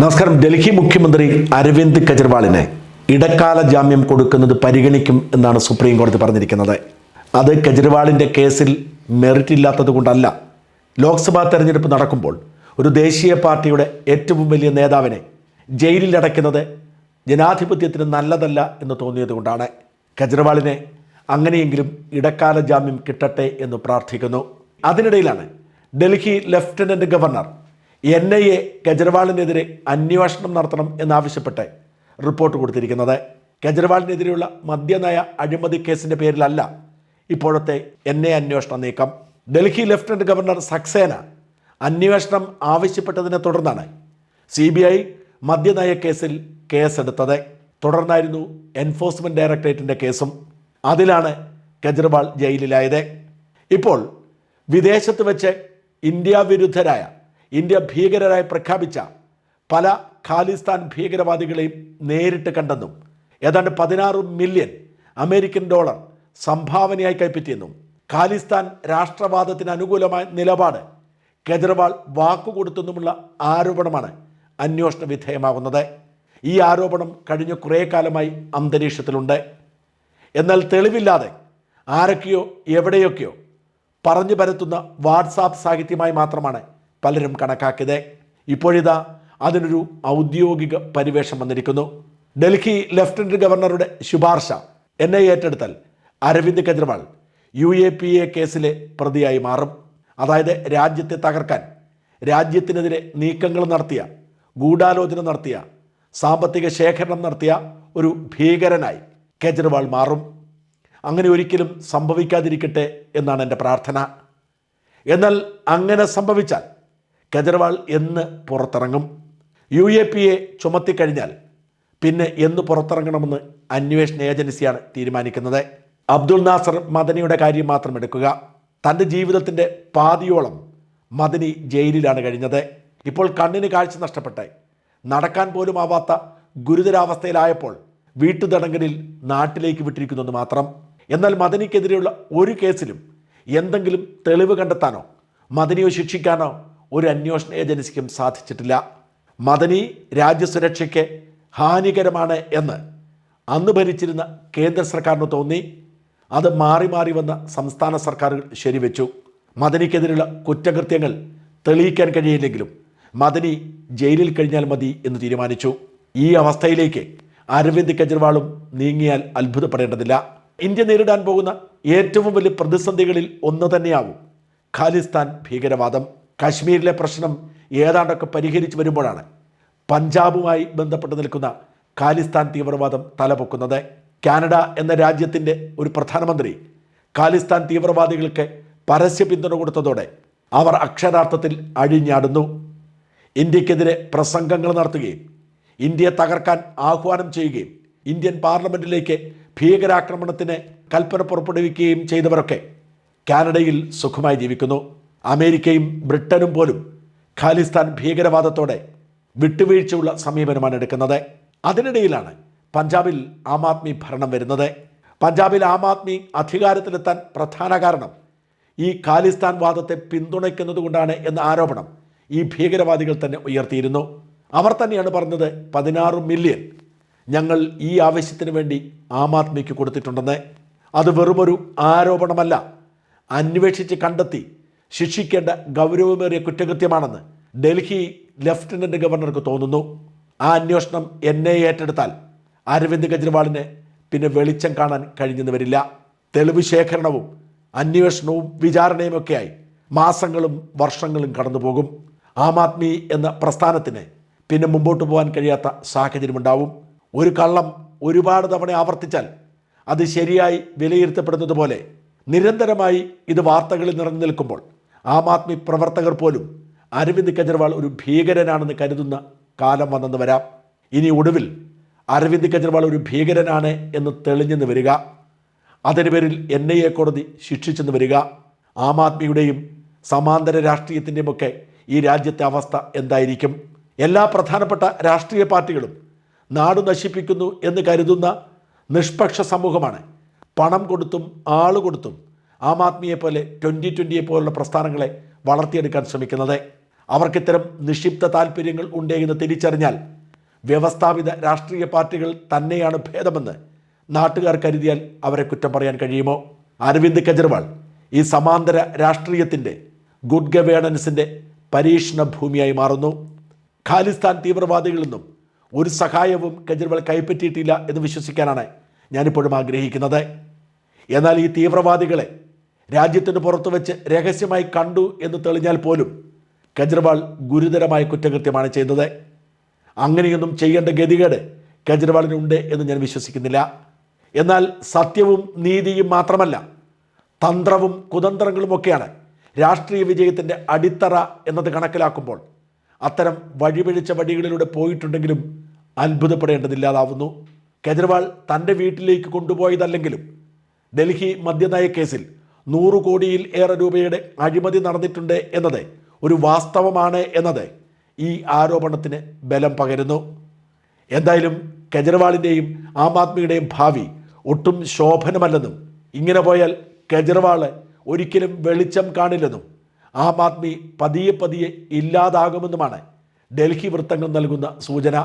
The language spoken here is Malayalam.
നമസ്കാരം. ഡൽഹി മുഖ്യമന്ത്രി അരവിന്ദ് കെജ്രിവാളിന് ഇടക്കാല ജാമ്യം കൊടുക്കുന്നത് പരിഗണിക്കും എന്നാണ് സുപ്രീം കോടതി പറഞ്ഞിരിക്കുന്നത്. അത് കെജ്രിവാളിന്റെ കേസിൽ മെറിറ്റ് ഇല്ലാത്തത് കൊണ്ടല്ല. ലോക്സഭാ തെരഞ്ഞെടുപ്പ് നടക്കുമ്പോൾ ഒരു ദേശീയ പാർട്ടിയുടെ ഏറ്റവും വലിയ നേതാവിനെ ജയിലിൽ അടയ്ക്കുന്നത് ജനാധിപത്യത്തിന് നല്ലതല്ല എന്ന് തോന്നിയത് കൊണ്ടാണ്. കെജ്രിവാളിനെ അങ്ങനെയെങ്കിലും ഇടക്കാല ജാമ്യം കിട്ടട്ടെ എന്ന് പ്രാർത്ഥിക്കുന്നു. അതിനിടയിലാണ് Delhi lieutenant governor N I A കെജ്രിവാളിനെതിരെ അന്വേഷണം നടത്തണം എന്നാവശ്യപ്പെട്ട് റിപ്പോർട്ട് കൊടുത്തിരിക്കുന്നത്. കെജ്രിവാളിനെതിരെയുള്ള മദ്യനയ അഴിമതി കേസിന്റെ പേരിലല്ല ഇപ്പോഴത്തെ എൻ ഐ അന്വേഷണ നീക്കം. ഡൽഹി ലഫ്റ്റനന്റ് ഗവർണർ സക്സേന അന്വേഷണം ആവശ്യപ്പെട്ടതിനെ തുടർന്നാണ് സി ബി ഐ മദ്യനയ കേസിൽ കേസെടുത്തത്. തുടർന്നായിരുന്നു എൻഫോഴ്സ്മെന്റ് ഡയറക്ടറേറ്റിന്റെ കേസും. അതിലാണ് കെജ്രിവാൾ ജയിലിലായത്. ഇപ്പോൾ വിദേശത്ത് വെച്ച് ഇന്ത്യ വിരുദ്ധരായ ഇന്ത്യ ഭീകരരായി പ്രഖ്യാപിച്ച പല ഖാലിസ്ഥാൻ ഭീകരവാദികളെയും നേരിട്ട് കണ്ടെന്നും ഏതാണ്ട് പതിനാറ് മില്യൺ അമേരിക്കൻ ഡോളർ സംഭാവനയായി കൈപ്പറ്റിയെന്നും ഖാലിസ്ഥാൻ രാഷ്ട്രവാദത്തിന് അനുകൂലമായ നിലപാട് കെജ്രിവാൾ വാക്കുകൊടുത്തെന്നുമുള്ള ആരോപണമാണ് അന്വേഷണ വിധേയമാകുന്നത്. ഈ ആരോപണം കഴിഞ്ഞ കുറേ കാലമായി അന്തരീക്ഷത്തിലുണ്ട്. എന്നാൽ തെളിവില്ലാതെ ആരൊക്കെയോ എവിടെയൊക്കെയോ പറഞ്ഞു പരത്തുന്ന വാട്സാപ്പ് സാഹിത്യമായി മാത്രമാണ് പലരും കണക്കാക്കിയത്. ഇപ്പോഴിതാ അതിനൊരു ഔദ്യോഗിക പരിവേഷം വന്നിരിക്കുന്നു. ഡൽഹി ലഫ്റ്റനന്റ് ഗവർണറുടെ ശുപാർശ. N I ഏറ്റെടുത്താൽ Arvind Kejriwal U A P A കേസിലെ പ്രതിയായി മാറും. അതായത് രാജ്യത്തെ തകർക്കാൻ രാജ്യത്തിനെതിരെ നീക്കങ്ങൾ നടത്തിയ ഗൂഢാലോചന നടത്തിയ സാമ്പത്തിക ശേഖരണം നടത്തിയ ഒരു ഭീകരനായി കെജ്രിവാൾ മാറും. അങ്ങനെ ഒരിക്കലും സംഭവിക്കാതിരിക്കട്ടെ എന്നാണ് എന്റെ പ്രാർത്ഥന. എന്നാൽ അങ്ങനെ സംഭവിച്ചാൽ കെജ്രിവാൾ എന്ന് പുറത്തിറങ്ങും. യു എ പി എ ചുമത്തിക്കഴിഞ്ഞാൽ പിന്നെ എന്ന് പുറത്തിറങ്ങണമെന്ന് അന്വേഷണ ഏജൻസിയാണ് തീരുമാനിക്കുന്നത്. അബ്ദുൾ നാസർ മദനിയുടെ കാര്യം മാത്രം എടുക്കുക. തന്റെ ജീവിതത്തിന്റെ പാതിയോളം മദനി ജയിലിലാണ് കഴിഞ്ഞത്. ഇപ്പോൾ കണ്ണിന് കാഴ്ച നഷ്ടപ്പെട്ട് നടക്കാൻ പോലും ആവാത്ത ഗുരുതരാവസ്ഥയിലായപ്പോൾ വീട്ടുതടങ്കലിൽ നാട്ടിലേക്ക് വിട്ടിരിക്കുന്നെന്ന് മാത്രം. എന്നാൽ മദനിക്കെതിരെയുള്ള ഒരു കേസിലും എന്തെങ്കിലും തെളിവ് കണ്ടെത്താനോ മദനിയെ ശിക്ഷിക്കാനോ ഒരു അന്വേഷണ ഏജൻസിക്കും സാധിച്ചിട്ടില്ല. മദനി രാജ്യസുരക്ഷയ്ക്ക് ഹാനികരമാണ് എന്ന് അന്ന് ഭരിച്ചിരുന്ന കേന്ദ്ര സർക്കാരിന് തോന്നി. അത് മാറി മാറി വന്ന സംസ്ഥാന സർക്കാരുകൾ ശരിവെച്ചു. മദനിക്കെതിരെയുള്ള കുറ്റകൃത്യങ്ങൾ തെളിയിക്കാൻ കഴിയില്ലെങ്കിലും മദനി ജയിലിൽ കഴിഞ്ഞാൽ മതി എന്ന് തീരുമാനിച്ചു. ഈ അവസ്ഥയിലേക്ക് അരവിന്ദ് കെജ്രിവാളും നീങ്ങിയാൽ അത്ഭുതപ്പെടേണ്ടതില്ല. ഇന്ത്യ നേരിടാൻ പോകുന്ന ഏറ്റവും വലിയ പ്രതിസന്ധികളിൽ ഒന്ന് തന്നെയാവും ഖാലിസ്ഥാൻ ഭീകരവാദം. കാശ്മീരിലെ പ്രശ്നം ഏതാണ്ടൊക്കെ പരിഹരിച്ച് വരുമ്പോഴാണ് പഞ്ചാബുമായി ബന്ധപ്പെട്ട് നിൽക്കുന്ന ഖാലിസ്ഥാൻ തീവ്രവാദം തലപൊക്കുന്നത്. കാനഡ എന്ന രാജ്യത്തിന്റെ ഒരു പ്രധാനമന്ത്രി ഖാലിസ്ഥാൻ തീവ്രവാദികൾക്ക് പരസ്യ പിന്തുണ കൊടുത്തതോടെ അവർ അക്ഷരാർത്ഥത്തിൽ അഴിഞ്ഞാടുന്നു. ഇന്ത്യക്കെതിരെ പ്രസംഗങ്ങൾ നടത്തുകയും ഇന്ത്യയെ തകർക്കാൻ ആഹ്വാനം ചെയ്യുകയും ഇന്ത്യൻ പാർലമെന്റിലേക്ക് ഭീകരാക്രമണത്തിന് കൽപ്പന പുറപ്പെടുവിക്കുകയും ചെയ്തവരൊക്കെ കാനഡയിൽ സുഖമായി ജീവിക്കുന്നു. അമേരിക്കയും ബ്രിട്ടനും പോലും ഖാലിസ്ഥാൻ ഭീകരവാദത്തോടെ വിട്ടുവീഴ്ചയുള്ള സമീപനമാണ് എടുക്കുന്നത്. അതിനിടയിലാണ് പഞ്ചാബിൽ ആം ആദ്മി ഭരണം വരുന്നത്. പഞ്ചാബിൽ ആം ആദ്മി അധികാരത്തിലെത്താൻ പ്രധാന കാരണം ഈ ഖാലിസ്ഥാൻ വാദത്തെ പിന്തുണയ്ക്കുന്നത് കൊണ്ടാണ് എന്ന ആരോപണം ഈ ഭീകരവാദികൾ തന്നെ ഉയർത്തിയിരുന്നു. അവർ തന്നെയാണ് പറഞ്ഞത് പതിനാറ് മില്യൺ ഞങ്ങൾ ഈ ആവശ്യത്തിന് വേണ്ടി ആം ആദ്മിക്ക് കൊടുത്തിട്ടുണ്ടെന്ന്. അത് വെറുമൊരു ആരോപണമല്ല അന്വേഷിച്ച് കണ്ടെത്തി ശിക്ഷിക്കേണ്ട ഗൗരവമേറിയ കുറ്റകൃത്യമാണെന്ന് ഡൽഹി ലഫ്റ്റനന്റ് ഗവർണർക്ക് തോന്നുന്നു. ആ അന്വേഷണം എന്നെ ഏറ്റെടുത്താൽ അരവിന്ദ് കെജ്രിവാളിന് പിന്നെ വെളിച്ചം കാണാൻ കഴിഞ്ഞെന്ന് വരില്ല. തെളിവ് ശേഖരണവും അന്വേഷണവും വിചാരണയും ഒക്കെയായി മാസങ്ങളും വർഷങ്ങളും കടന്നുപോകും. ആം ആദ്മി എന്ന പ്രസ്ഥാനത്തിന് പിന്നെ മുമ്പോട്ട് പോകാൻ കഴിയാത്ത സാഹചര്യമുണ്ടാവും. ഒരു കള്ളം ഒരുപാട് തവണ ആവർത്തിച്ചാൽ അത് ശരിയായി വിലയിരുത്തപ്പെടുന്നത് പോലെ നിരന്തരമായി ഇത് വാർത്തകളിൽ നിറഞ്ഞു നിൽക്കുമ്പോൾ ആം ആദ്മി പ്രവർത്തകർ പോലും അരവിന്ദ് കെജ്രിവാൾ ഒരു ഭീകരനാണെന്ന് കരുതുന്ന കാലം വന്നെന്ന് വരാം. ഇനി ഒടുവിൽ അരവിന്ദ് കെജ്രിവാൾ ഒരു ഭീകരനാണ് എന്ന് തെളിഞ്ഞെന്ന് വരിക. അതിന് പേരിൽ എൻ ഐ എ കോടതി ശിക്ഷിച്ചെന്ന് വരിക. ആം ആദ്മിയുടെയും സമാന്തര രാഷ്ട്രീയത്തിന്റെയും ഒക്കെ ഈ രാജ്യത്തെ അവസ്ഥ എന്തായിരിക്കും? എല്ലാ പ്രധാനപ്പെട്ട രാഷ്ട്രീയ പാർട്ടികളും നാട് നശിപ്പിക്കുന്നു എന്ന് കരുതുന്ന നിഷ്പക്ഷ സമൂഹമാണ് പണം കൊടുത്തും ആൾ കൊടുത്തും ആം ആദ്മിയെ പോലെ ട്വന്റി ട്വന്റിയെ പോലുള്ള പ്രസ്ഥാനങ്ങളെ വളർത്തിയെടുക്കാൻ ശ്രമിക്കുന്നത്. അവർക്കിത്തരം നിക്ഷിപ്ത താല്പര്യങ്ങൾ ഉണ്ട് എന്ന് തിരിച്ചറിഞ്ഞാൽ വ്യവസ്ഥാപിത രാഷ്ട്രീയ പാർട്ടികൾ തന്നെയാണ് ഭേദമെന്ന് നാട്ടുകാർ കരുതിയാൽ അവരെ കുറ്റം പറയാൻ കഴിയുമോ? അരവിന്ദ് കെജ്രിവാൾ ഈ സമാന്തര രാഷ്ട്രീയത്തിന്റെ ഗുഡ് ഗവേണൻസിന്റെ പരീക്ഷണ ഭൂമിയായി മാറുന്നു. ഖാലിസ്ഥാൻ തീവ്രവാദികളിൽ ഒരു സഹായവും കെജ്രിവാൾ കൈപ്പറ്റിയിട്ടില്ല എന്ന് വിശ്വസിക്കാനാണ് ഞാനിപ്പോഴും ആഗ്രഹിക്കുന്നത്. എന്നാൽ ഈ തീവ്രവാദികളെ രാജ്യത്തിന് പുറത്തു വെച്ച് രഹസ്യമായി കണ്ടു എന്ന് തെളിഞ്ഞാൽ പോലും കെജ്രിവാൾ ഗുരുതരമായ കുറ്റകൃത്യമാണ് ചെയ്തത്. അങ്ങനെയൊന്നും ചെയ്യേണ്ട ഗതികേട് കെജ്രിവാളിനുണ്ട് എന്ന് ഞാൻ വിശ്വസിക്കുന്നില്ല. എന്നാൽ സത്യവും നീതിയും മാത്രമല്ല തന്ത്രവും കുതന്ത്രങ്ങളുമൊക്കെയാണ് രാഷ്ട്രീയ വിജയത്തിന്റെ അടിത്തറ എന്നത് കണക്കിലാക്കുമ്പോൾ അത്തരം വഴിപിഴിച്ച വഴികളിലൂടെ പോയിട്ടുണ്ടെങ്കിലും അത്ഭുതപ്പെടേണ്ടതില്ലാതാവുന്നു. കെജ്രിവാൾ തന്റെ വീട്ടിലേക്ക് കൊണ്ടുപോയതല്ലെങ്കിലും ഡൽഹി മദ്യനയ കേസിൽ നൂറ് കോടിയിൽ ഏറെ രൂപയുടെ അഴിമതി നടന്നിട്ടുണ്ട് എന്നത് ഒരു വാസ്തവമാണ് എന്നത് ഈ ആരോപണത്തിന് ബലം പകരുന്നു. എന്തായാലും കെജ്രിവാളിന്റെയും ആം ആദ്മിയുടെയും ഭാവി ഒട്ടും ശോഭനമല്ലെന്നും ഇങ്ങനെ പോയാൽ കെജ്രിവാൾ ഒരിക്കലും വെളിച്ചം കാണില്ലെന്നും ആം ആദ്മി പതിയെ പതിയെ ഇല്ലാതാകുമെന്നുമാണ് ഡൽഹി വൃത്തങ്ങൾ നൽകുന്ന സൂചന.